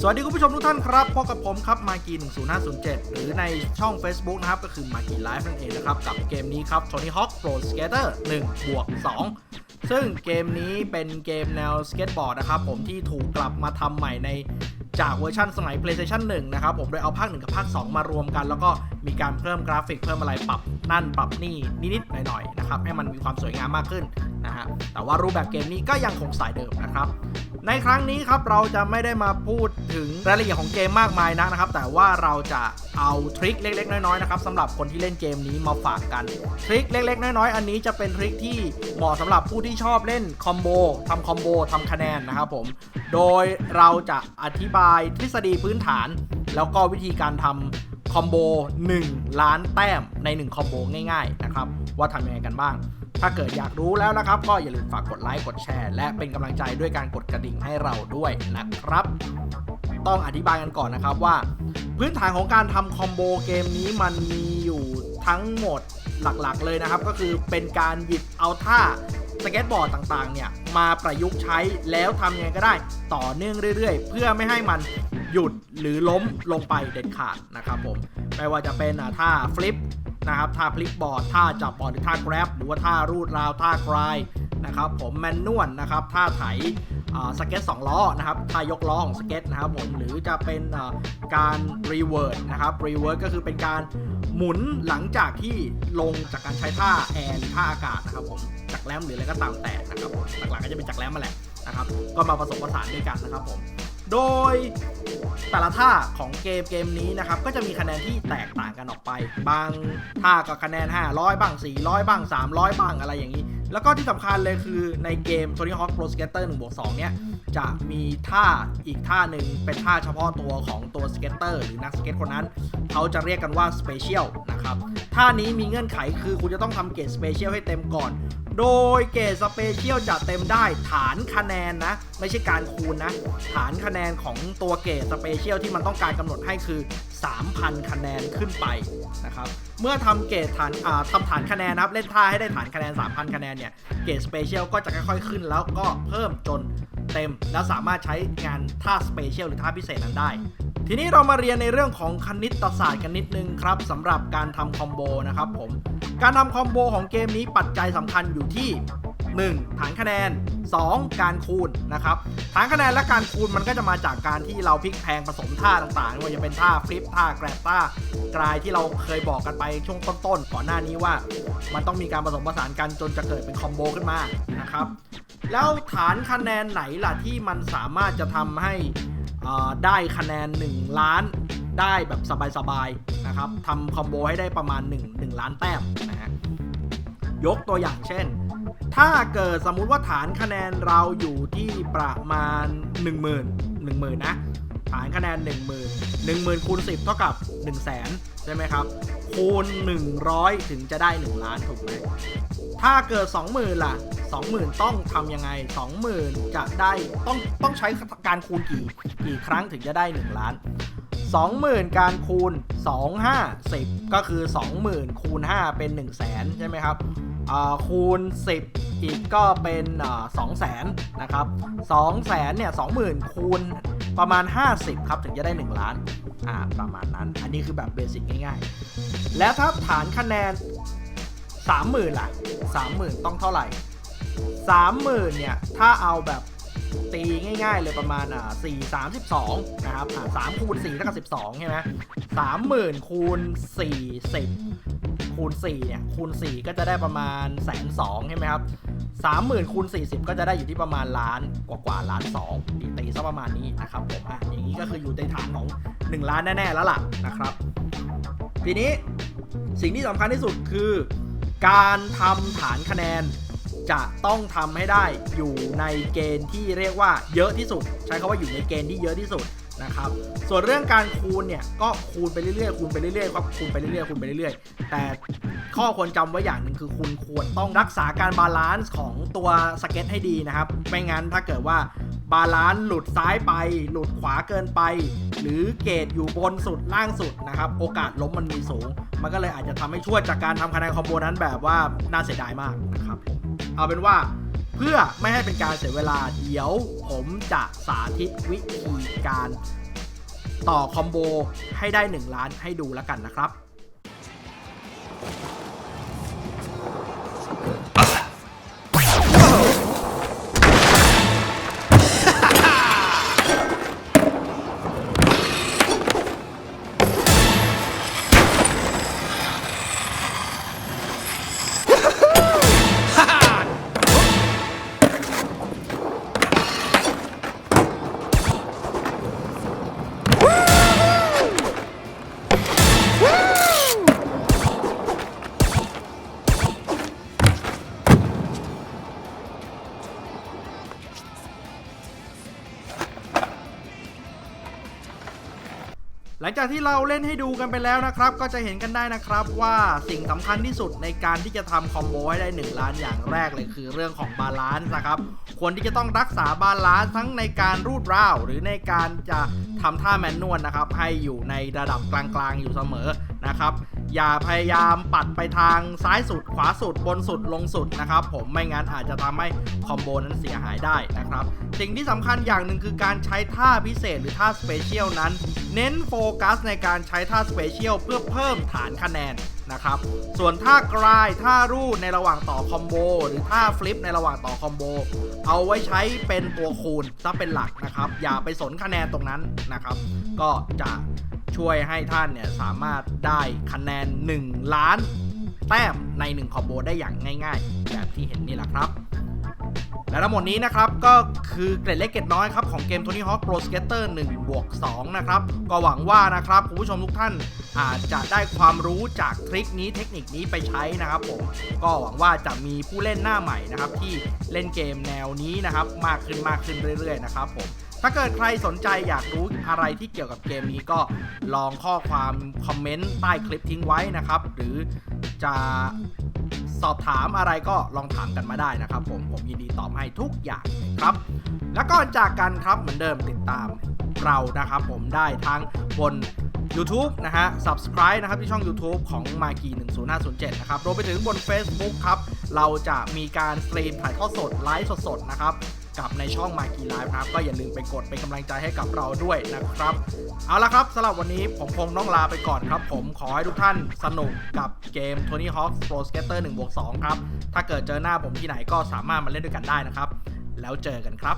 สวัสดีคุณผู้ชมทุกท่านครับพบกับผมครับมากี10507 หรือในช่อง Facebook นะครับ ก็คือมากีไลฟ์นั่นเองนะครับ กับเกมนี้ครับ Tony Hawk Pro Skater 1บวก2ซึ่งเกมนี้เป็นเกมแนวสเก็ตบอร์ดนะครับ ผมที่ถูกกลับมาทำใหม่ในจากเวอร์ชันสมัย PlayStation 1 นะครับ ผมโดยเอาภาค 1 กับภาค 2 มารวมกัน แล้วก็มีการเพิ่มกราฟิกเพิ่มอะไรปรับนั่นปรับนี่นิดๆหน่อยๆนะครับให้มันมีความสวยงามมากขึ้นนะฮะแต่ว่ารูปแบบเกมนี้ก็ยังคงสายเดิมนะครับ ในครั้งนี้ครับเราจะไม่ได้มาพูดถึงรายละเอียดของเกมมากมายนักนะครับ แต่ว่าเราจะเอาทริคเล็ก ๆ น้อยๆนะครับสำหรับคนที่เล่นเกมนี้มาฝากกันทริคเล็ก ๆ น้อยๆ อันนี้จะเป็นทริคที่เหมาะสำหรับผู้ที่ชอบเล่นคอมโบทำคอมโบทำคะแนนนะครับผมโดยเราจะอธิบายทฤษฎีพื้นฐาน แล้วก็วิธีการทำคอมโบ1ล้านแต้มใน1คอมโบง่าย ๆ นะครับ ว่าทำยังไงกันบ้าง ถ้าเกิดอยากรู้แล้วนะครับ ก็อย่าลืมฝากกดไลค์กดแชร์ และเป็นกำลังใจด้วยการกดกระดิ่งให้เราด้วยนะครับ ต้องอธิบายกันก่อนนะครับว่า พื้นฐานของการทำคอมโบเกมนี้มันมีอยู่ทั้งหมดหลักๆ เลยนะครับ ก็คือเป็นการหยิบเอาท่าสเก็ตบอร์ดต่างๆ เนี่ย มาประยุกต์ใช้แล้วทำยังไงก็ได้ต่อเนื่องเรื่อยๆ เพื่อไม่ให้มันหยุดหรือล้มลงไปเด็ดขาดนะครับผมไม่ว่าจะเป็นอะท่าฟลิป นะครับท่าพลิกบอร์ดท่าจับบอร์ดหรือท่า grab หรือว่าท่ารูดราวท่ากรายนะครับผมแมนนวลนะครับท่าไถ่สเก็ตสองล้อนะครับท่ายกล้อของสเก็ตนะครับผมหรือจะเป็นการรีเวิร์ดนะครับรีเวิร์ดก็คือเป็นการหมุนหลังจากที่ลงจากการใช้ท่าแอร์หรือท่าอากาศนะครับผมจากแรมหรืออะไรก็ตามแต่นะครับหลักๆก็จะเป็นจากแรมมาแหละนะครับก็มาผสมผสานด้วยกันนะครับผม โดยแต่ละท่าของเกมเกมนี้นะครับ ก็จะมีคะแนนที่แตกต่างกันออกไป บางท่าก็คะแนน 500 บ้าง 400 บ้าง 300 บ้างอะไรอย่างนี้ แล้วก็ที่สำคัญเลยคือในเกม Tony Hawk Pro Skater 1บวก2เนี่ย จะมีท่าอีกท่าหนึ่งเป็นท่าเฉพาะตัวของตัวสเก็ตเตอร์หรือนักสเก็ตคนนั้น เขาจะเรียกกันว่า Special นะครับ ท่านี้มีเงื่อนไขคือคุณจะต้องทำเกรด Special ให้เต็มก่อน โดยเกรด Special จะเต็มได้ฐานคะแนนนะ ไม่ใช่การคูณนะ ฐานคะแนนของตัวเกรด Special ที่มันต้องการกำหนดให้คือ 3,000 คะแนนขึ้นไปนะครับ เมื่อทำเกรดฐานาทำฐานคะแนนนะครับ เล่นท่าให้ได้ฐานคะแนน 3,000 คะแนนเนี่ย เกรด Special ก็จะค่อยๆขึ้น แล้วก็เพิ่มจนเต็ม แล้วสามารถใช้งานท่า Special หรือท่าพิเศษนั้นได้ทีนี้เรามาเรียนในเรื่องของคณิตศาสตร์กันนิดนึงครับสำหรับการทำคอมโบนะครับผม การทำคอมโบของเกมนี้ปัจจัยสำคัญอยู่ที่ 1. ฐานคะแนน 2. การคูณนะครับฐานคะแนนและการคูณมันก็จะมาจากการที่เราพลิกแพลงผสมท่าต่างๆไม่ว่าจะเป็นท่าฟลิปท่าแกรบท่ากรายที่เราเคยบอกกันไปช่วงต้นๆก่อนหน้านี้ว่า มันต้องมีการผสมผสานกันจนจะเกิดเป็นคอมโบขึ้นมานะครับแล้วฐานคะแนนไหนล่ะที่มันสามารถจะทำให้ได้คะแนน 1 ล้าน ได้แบบสบายๆนะครับทำคอมโบให้ได้ประมาณ 1 1 ล้านแต้มนะฮะยกตัวอย่างเช่น ถ้าเกิดสมมุติว่าฐานคะแนนเราอยู่ที่ประมาณ 1 0,000 10,000นะฐานคะแนน 1 0,000 10,000คูณ10 เท่ากับ 1 0 0 0 0แสนใช่ไหมครับ คูณ 100 ถึงจะได้ 1 ล้านถูกไหมถ้าเกิด 20,000 ล่ะ 20,000 ต้องทำยังไง 20,000 จะได้ต้องต้องใช้การคูณกี่กี่ครั้งถึงจะได้ 1 ล้าน 20,000 การคูณ 2 5 10ก็คือ 20,000 คูณ 5 เป็น 1 0 0 0 0แสนใช่ไหมครับคูณ 10 อีกก็เป็นอ่า2 0 0แสนนะครับ2 0 0แสนเนี่ย20,000 คูณประมาณ 50 ครับ ถึงจะได้ 1 ล้านอ่าประมาณนั้น อันนี้คือแบบเบสิกง่ายๆ แล้วถ้าฐานคะแนน 30,000ล่ะ 30,000 ต้องเท่าไหร่ 30,000เนี่ยถ้าเอาแบบ ตีง่ายๆเลยประมาณอ่า4 32นะครับอ่า3คูณ4เท่ากับ12ใช่ไหม30,000คูณ40คูณ4เนี่ยคูณ 4 ก็จะได้ประมาณแสนสองใช่ไหมครับ30,000คูณ40 ก็จะได้อยู่ที่ประมาณล้านกว่ากว่าล้าน2ตีตีซะประมาณนี้นะครับผมอะอย่างนี้ก็คืออยู่ในฐานของ 1 ล้านแน่ ๆ แล้วล่ะนะครับ ทีนี้สิ่งที่สำคัญที่สุดคือ การทำฐานคะแนน จะต้องทำให้ได้อยู่ในเกณฑ์ที่เรียกว่าเยอะที่สุด ใช้คาว่าอยู่ในเกณฑ์ที่เยอะที่สุดนะครับ ส่วนเรื่องการคูณเนี่ยก็คูณไปเรื่อยๆคูณไปเรื่อยๆครับคูณไปเรื่อยๆคูณไปเรื่อยๆ แต่ข้อควรจำไว้อย่างหนึ่งคือคุณควรต้องรักษาการบาลานซ์ของตัวสเก็ตให้ดีนะครับ ไม่งั้นถ้าเกิดว่าบาลานซ์หลุดซ้ายไป หลุดขวาเกินไป หรือเกรดอยู่บนสุดล่างสุดนะครับ โอกาสล้มมันมีสูง มันก็เลยอาจจะทำให้ช่วยจากการทำคะแนนคอมโบนั้นแบบว่าน่าเสียดายมากนะครับผม เอาเป็นว่าเพื่อไม่ให้เป็นการเสียเวลาเดี๋ยวผมจะสาธิตวิธีการต่อคอมโบให้ได้ 1 ล้านให้ดูแล้วกันนะครับ หลังจากที่เราเล่นให้ดูกันไปแล้วนะครับ ก็จะเห็นกันได้นะครับว่าสิ่งสำคัญที่สุดในการที่จะทำคอมโบให้ได้ 1 ล้านอย่างแรกเลยคือเรื่องของบาลานซ์นะครับควรที่จะต้องรักษาบาลานซ์ทั้งในการรูดร่าว หรือในการจะทำท่าแมนนวลนะครับให้อยู่ในระดับกลางๆอยู่เสมอนะครับ อย่าพยายามปัดไปทางซ้ายสุด ขวาสุด บนสุดลงสุดนะครับ ผมไม่งั้นอาจจะทำให้คอมโบนั้นเสียหายได้นะครับ สิ่งที่สำคัญอย่างหนึ่งคือการใช้ท่าพิเศษหรือท่าสเปเชียลนั้น เน้นโฟกัสในการใช้ท่าสเปเชียลเพื่อเพิ่มฐานคะแนนนะครับ ส่วนท่ากรายท่ารูดในระหว่างต่อคอมโบหรือท่าฟลิปในระหว่างต่อคอมโบเอาไว้ใช้เป็นตัวคูณซะเป็นหลักนะครับ อย่าไปสนคะแนนตรงนั้นนะครับ ก็จะ ช่วยให้ท่านเนี่ยสามารถได้คะแนน 1 ล้าน แต้มใน 1 คอมโบได้อย่างง่าย ๆ แบบที่เห็นนี่แหละครับ และทั้งหมดนี้นะครับ ก็คือเกร็ดเล็กเกร็ดน้อยครับ ของเกม Tony Hawk Pro Skater 1บวก2นะครับ ก็หวังว่านะครับ คุณผู้ชมทุกท่านอาจจะได้ความรู้จากทริคนี้เทคนิคนี้ไปใช้นะครับผมก็หวังว่าจะมีผู้เล่นหน้าใหม่นะครับที่เล่นเกมแนวนี้นะครับ มากขึ้นมากขึ้นเรื่อยๆนะครับผม ถ้าเกิดใครสนใจอยากรู้อะไรที่เกี่ยวกับเกมนี้ก็ลองข้อความคอมเมนต์ใต้คลิปทิ้งไว้นะครับ หรือจะสอบถามอะไรก็ลองถามกันมาได้นะครับ ผมผมยินดีตอบให้ทุกอย่างเลยครับ แล้วก็จากกันครับเหมือนเดิมติดตามเรานะครับ ผมได้ทั้งบน YouTube นะฮะ Subscribe นะครับที่ช่อง YouTube ของมากี10507 นะครับรวมไปถึงบน Facebook ครับ เราจะมีการสตรีมถ่ายทอดสด ไลฟ์สดๆ นะครับ กับในช่องมากีไลฟ์นะครับ ก็อย่าลืมไปกดเป็นกำลังใจให้กับเราด้วยนะครับ เอาละครับสำหรับวันนี้ผมคงต้องลาไปก่อนครับ ผมขอให้ทุกท่านสนุกกับเกม Tony Hawk Pro Skater 1บวก2ครับ ถ้าเกิดเจอหน้าผมที่ไหนก็สามารถมาเล่นด้วยกันได้นะครับ แล้วเจอกันครับ